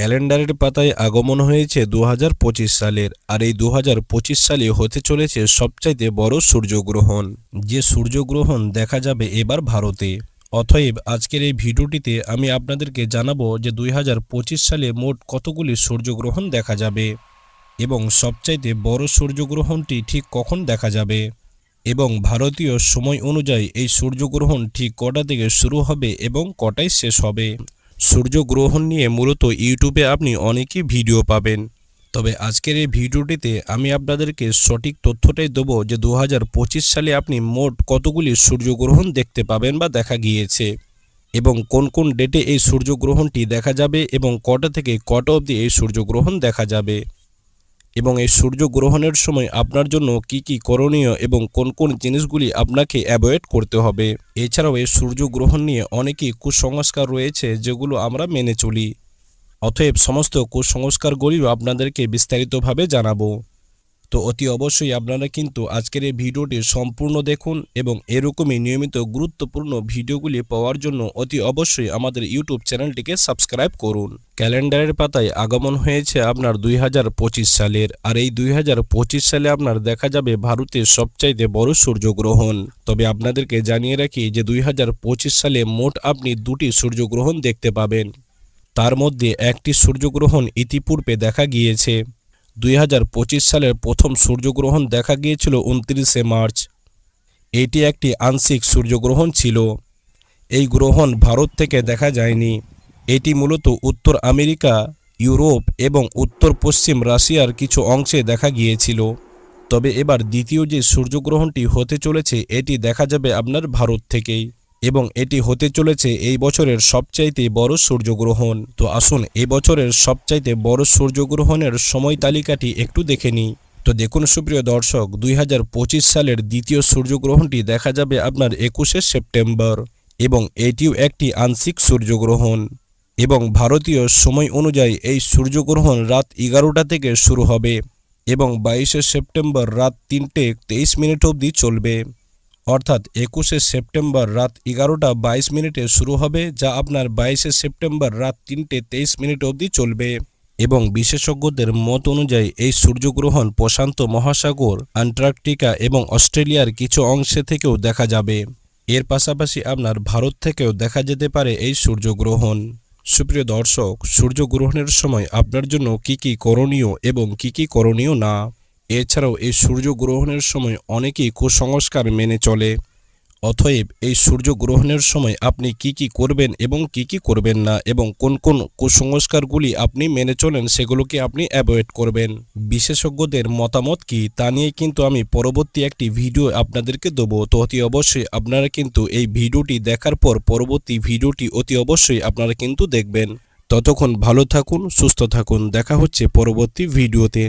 ক্যালেন্ডারের পাতায় আগমন হয়েছে দু হাজার পঁচিশ সালের। আর এই দু হাজার পঁচিশ সালে হতে চলেছে সবচাইতে বড় সূর্যগ্রহণ। যে সূর্যগ্রহণ দেখা যাবে এবার ভারতে। অতএব আজকের এই ভিডিওটিতে আমি আপনাদেরকে জানাব যে দুই হাজার পঁচিশ সালে মোট কতগুলি সূর্যগ্রহণ দেখা যাবে এবং সবচাইতে বড় সূর্যগ্রহণটি ঠিক কখন দেখা যাবে এবং ভারতীয় সময় অনুযায়ী এই সূর্যগ্রহণ ঠিক কটা থেকে শুরু হবে এবং কটায় শেষ হবে। সূর্যগ্রহণ নিয়ে মূলত ইউটিউবে আপনি অনেকই ভিডিও পাবেন। তবে আজকের এই ভিডিওটিতে আমি আপনাদেরকে সঠিক তথ্যটাই দেবো যে দু হাজার পঁচিশ সালে আপনি মোট কতগুলি সূর্যগ্রহণ দেখতে পাবেন বা দেখা গিয়েছে এবং কোন কোন ডেটে এই সূর্যগ্রহণটি দেখা যাবে এবং কটা থেকে কটা অবধি এই সূর্যগ্রহণ দেখা যাবে। এবং এই সূর্য গ্রহণের সময় আপনার জন্য কি কি করণীয় এবং কোন কোন জিনিসগুলি আপনাকে অ্যাভয়েড করতে হবে। এছাড়াও এই সূর্য গ্রহণ নিয়ে অনেকই কুসংস্কার রয়েছে যেগুলো আমরা মেনে চলি। অতএব সমস্ত কুসংস্কারগুলিও আপনাদেরকে বিস্তারিতভাবে জানাব। তো অতি অবশ্যই আপনারা কিন্তু আজকের এই ভিডিওটি সম্পূর্ণ দেখুন এবং এরকমই নিয়মিত গুরুত্বপূর্ণ ভিডিওগুলি পাওয়ার জন্য অতি অবশ্যই আমাদের ইউটিউব চ্যানেলটিকে সাবস্ক্রাইব করুন। ক্যালেন্ডারের পাতায় আগমন হয়েছে আপনার দুই হাজার পঁচিশ সালের আর এই দুই হাজার পঁচিশ সালে আপনার দেখা যাবে ভারতের সবচাইতে বড় সূর্যগ্রহণ। তবে আপনাদেরকে জানিয়ে রাখি যে দুই হাজার পঁচিশ সালে মোট আপনি দুটি সূর্যগ্রহণ দেখতে পাবেন। তার মধ্যে একটি সূর্যগ্রহণ ইতিপূর্বে দেখা গিয়েছে। দুই হাজার পঁচিশ সালের প্রথম সূর্যগ্রহণ দেখা গিয়েছিল উনত্রিশে মার্চ। এটি একটি আংশিক সূর্যগ্রহণ ছিল। এই গ্রহণ ভারত থেকে দেখা যায়নি। এটি মূলত উত্তর আমেরিকা, ইউরোপ এবং উত্তর পশ্চিম রাশিয়ার কিছু অংশে দেখা গিয়েছিল। তবে এবার দ্বিতীয় যে সূর্যগ্রহণটি হতে চলেছে, এটি দেখা যাবে আপনার ভারত থেকেই। এবং এটি হতে চলেছে এই বছরের সবচাইতে বড় সূর্যগ্রহণ। তো আসুন, এই বছরের সবচাইতে বড় সূর্যগ্রহণের সময় তালিকাটি একটু দেখে নিই। তো দেখুন, সুপ্রিয় দর্শক, দুই হাজার পঁচিশ সালের দ্বিতীয় সূর্যগ্রহণটি দেখা যাবে আপনার একুশে সেপ্টেম্বর এবং এটিও একটি আংশিক সূর্যগ্রহণ। এবং ভারতীয় সময় অনুযায়ী এই সূর্যগ্রহণ রাত এগারোটা থেকে শুরু হবে এবং বাইশে সেপ্টেম্বর রাত তিনটে তেইশ মিনিট অবধি চলবে। অর্থাৎ একুশে সেপ্টেম্বর রাত এগারোটা বাইশ মিনিটে শুরু হবে, যা আপনার বাইশে সেপ্টেম্বর রাত তিনটে তেইশ মিনিট অবধি চলবে। এবং বিশেষজ্ঞদের মত অনুযায়ী এই সূর্যগ্রহণ প্রশান্ত মহাসাগর, আন্টার্কটিকা এবং অস্ট্রেলিয়ার কিছু অংশে থেকেও দেখা যাবে। এর পাশাপাশি আপনার ভারত থেকেও দেখা যেতে পারে এই সূর্যগ্রহণ। সুপ্রিয় দর্শক, সূর্যগ্রহণের সময় আপনার জন্য কি কি করণীয় এবং কি কি করণীয় না? এছাড়াও এই সূর্যগ্রহণের সময় অনেকেই কুসংস্কার মেনে চলে। অতএব এই সূর্যগ্রহণের সময় আপনি কি কি করবেন এবং কি কি করবেন না এবং কোন কোন কুসংস্কারগুলি আপনি মেনে চলেন সেগুলোকে আপনি অ্যাভয়েড করবেন। বিশেষজ্ঞদের মতামত কি তা নিয়ে কিন্তু আমি পরবর্তী একটি ভিডিও আপনাদেরকে দেবো। তো অতি অবশ্যই আপনারা কিন্তু এই ভিডিওটি দেখার পর পরবর্তী ভিডিওটি অতি অবশ্যই আপনারা কিন্তু দেখবেন। ততক্ষণ ভালো থাকুন, সুস্থ থাকুন। দেখা হচ্ছে পরবর্তী ভিডিওতে।